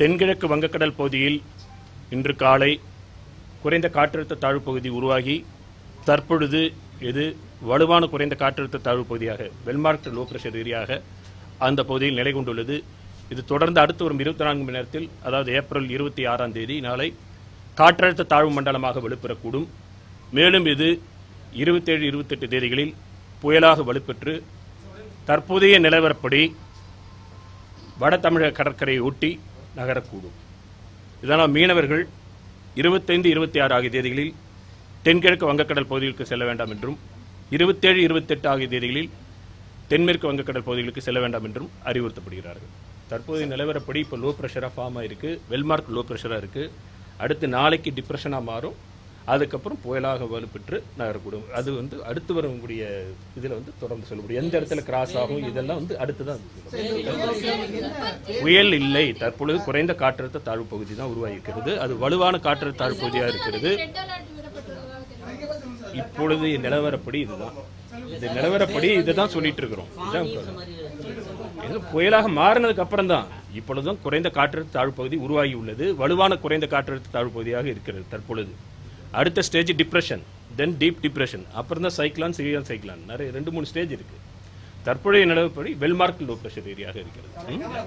தென்கிழக்கு வங்கக்கடல் பகுதியில் இன்று காலை குறைந்த காற்றழுத்த தாழ்வு பகுதி உருவாகி தற்பொழுது இது வலுவான குறைந்த காற்றழுத்த தாழ்வு பகுதியாக வெல்மார்க் லோ பிரஷர் ஏரியாக அந்த பகுதியில் நிலை கொண்டுள்ளது. இது தொடர்ந்து அடுத்து வரும் இருபத்தி நான்கு மணி நேரத்தில் அதாவது ஏப்ரல் இருபத்தி ஆறாம் தேதி நாளை காற்றழுத்த தாழ்வு மண்டலமாக வலுப்பெறக்கூடும். மேலும் இது இருபத்தேழு இருபத்தெட்டு தேதிகளில் புயலாக வலுப்பெற்று தற்போதைய நிலவரப்படி வட தமிழக கடற்கரையை ஒட்டி நகரக்கூடும். இதனால் மீனவர்கள் இருபத்தைந்து இருபத்தி ஆறு ஆகிய தேதிகளில் தென்கிழக்கு வங்கக்கடல் பகுதிகளுக்கு செல்ல வேண்டாம் என்றும் இருபத்தேழு இருபத்தெட்டு ஆகிய தேதிகளில் தென்மேற்கு வங்கக்கடல் பகுதிகளுக்கு செல்ல வேண்டாம் என்றும் அறிவுறுத்தப்படுகிறார்கள். தற்போதைய நிலவரப்படி இப்போ லோ ப்ரெஷராக ஃபார்ம் ஆயிருக்கு வெல்மார்க் லோ ப்ரெஷராக இருக்குது அடுத்து நாளைக்கு டிப்ரெஷனாக மாறும். அதுக்கப்புறம் புயலாக வலுப்பெற்று நகரக்கூடும். அது வந்து அடுத்து வரக்கூடிய இதில் வந்து தொடர்ந்து சொல்ல முடியும் எந்த இடத்துல கிராஸ் ஆகும் இதெல்லாம் வந்து அடுத்து தான் புயல் இல்லை. தற்பொழுது குறைந்த காற்றழுத்த தாழ்வு பகுதி தான் உருவாகிருக்கிறது அது வலுவான காற்றழுத்த தாழ்வு பகுதியாக இருக்கிறது. இப்பொழுது நிலவரப்படி இதுதான். இந்த நிலவரப்படி இதுதான் சொல்லிட்டு இருக்கிறோம் இது புயலாக மாறினதுக்கு அப்புறம் தான் இப்பொழுதும் குறைந்த காற்றழுத்த தாழ்வு பகுதி உருவாகி உள்ளது. வலுவான குறைந்த காற்றழுத்த தாழ்வு பகுதியாக இருக்கிறது தற்பொழுது. அடுத்த stage depression then deep depression அப்புறம் தான் சைக்ளான் சிவியர் சைக்ளான் நிறைய ரெண்டு மூணு ஸ்டேஜ் இருக்கு. தற்போதைய நிலவுப்படி வெல்மார்க் லோ ப்ரெஷர் ஏரியாக இருக்கிறது.